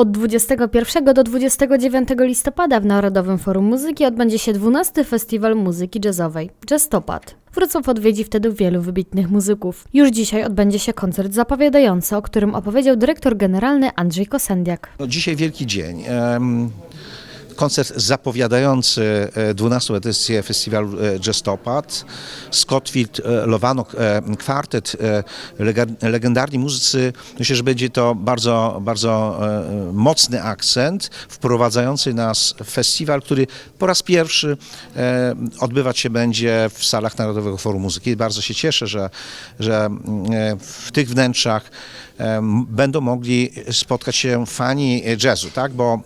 Od 21 do 29 listopada w Narodowym Forum Muzyki odbędzie się 12 Festiwal Muzyki Jazzowej Jazztopad. Wrocław odwiedzi wtedy wielu wybitnych muzyków. Już dzisiaj odbędzie się koncert zapowiadający, o którym opowiedział dyrektor generalny Andrzej Kosendiak. No, dzisiaj wielki dzień. Em, Koncert zapowiadający e, 12 edycję festiwalu e, Jazztopad. Scottfield e, e, e, lega- legendarni muzycy. Myślę, że będzie to bardzo, bardzo e, mocny akcent wprowadzający nas w festiwal, który po raz pierwszy e, odbywać się będzie w salach Narodowego Forum Muzyki. Bardzo się cieszę, że, że mm, e, w tych wnętrzach będą mogli spotkać się fani jazzu, tak? Bo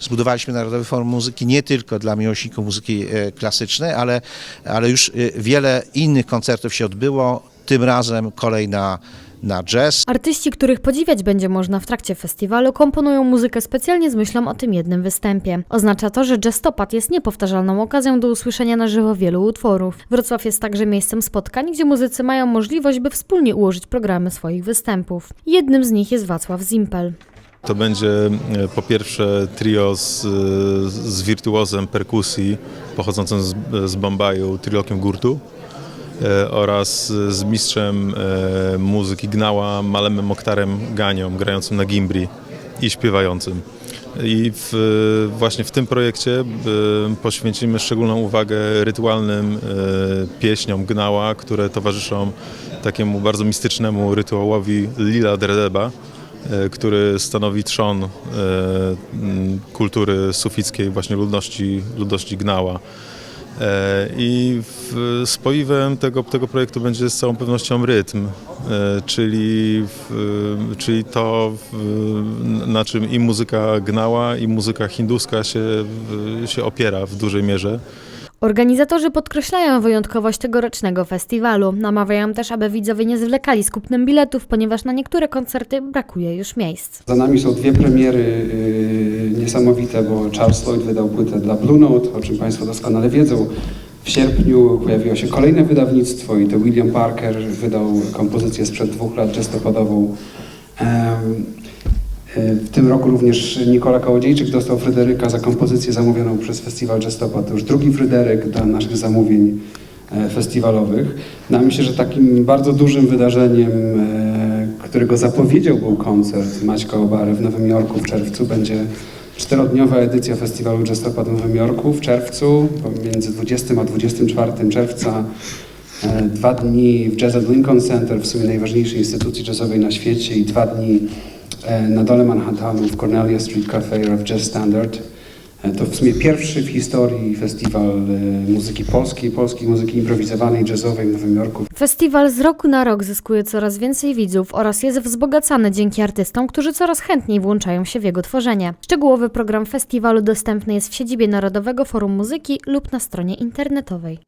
zbudowaliśmy Narodowy Forum Muzyki nie tylko dla miłośników muzyki e, klasycznej, ale, ale już e, wiele innych koncertów się odbyło. Tym razem kolej na, na jazz. Artyści, których podziwiać będzie można w trakcie festiwalu, komponują muzykę specjalnie z myślą o tym jednym występie. Oznacza to, że Jazztopad jest niepowtarzalną okazją do usłyszenia na żywo wielu utworów. Wrocław jest także miejscem spotkań, gdzie muzycy mają możliwość, by wspólnie ułożyć programy swoich występów. Jednym z nich jest Wacław Zimpel. To będzie e, po pierwsze trio z, z wirtuozem perkusji pochodzącym z, z Bombaju, Trilokiem Gurtu e, oraz z mistrzem e, muzyki Gnała, Malemem Oktarem Ganią, grającym na gimbri i śpiewającym. I w, właśnie w tym projekcie poświęcimy szczególną uwagę rytualnym pieśniom Gnała, które towarzyszą takiemu bardzo mistycznemu rytuałowi Lila Dredeba, który stanowi trzon e, kultury sufickiej, właśnie ludności, ludności Gnała. E, I spoiwem tego, tego projektu będzie z całą pewnością rytm, e, czyli, czyli to, na czym i muzyka Gnała, i muzyka hinduska się, się opiera w dużej mierze. Organizatorzy podkreślają wyjątkowość tegorocznego festiwalu. Namawiają też, aby widzowie nie zwlekali z kupnem biletów, ponieważ na niektóre koncerty brakuje już miejsc. Za nami są dwie premiery y, niesamowite, bo Charles Lloyd wydał płytę dla Blue Note, o czym Państwo doskonale wiedzą. W sierpniu pojawiło się kolejne wydawnictwo i to William Parker wydał kompozycję sprzed dwóch lat jazztopadową. W tym roku również Nikola Kołodziejczyk dostał Fryderyka za kompozycję zamówioną przez Festiwal Jazztopad. To już drugi Fryderyk dla naszych zamówień e, festiwalowych. No, myślę, że takim bardzo dużym wydarzeniem, e, którego zapowiedział był koncert Maćka Obary w Nowym Jorku w czerwcu, będzie czterodniowa edycja festiwalu Jazztopad w Nowym Jorku w czerwcu, między 20 a 24 czerwca. E, Dwa dni w Jazz at Lincoln Center, w sumie najważniejszej instytucji jazzowej na świecie i dwa dni na dole Manhattanu w Cornelia Street Cafe of Jazz Standard. E, To w sumie pierwszy w historii festiwal e, muzyki polskiej, polskiej muzyki improwizowanej, jazzowej w Nowym Jorku. Festiwal z roku na rok zyskuje coraz więcej widzów oraz jest wzbogacany dzięki artystom, którzy coraz chętniej włączają się w jego tworzenie. Szczegółowy program festiwalu dostępny jest w siedzibie Narodowego Forum Muzyki lub na stronie internetowej.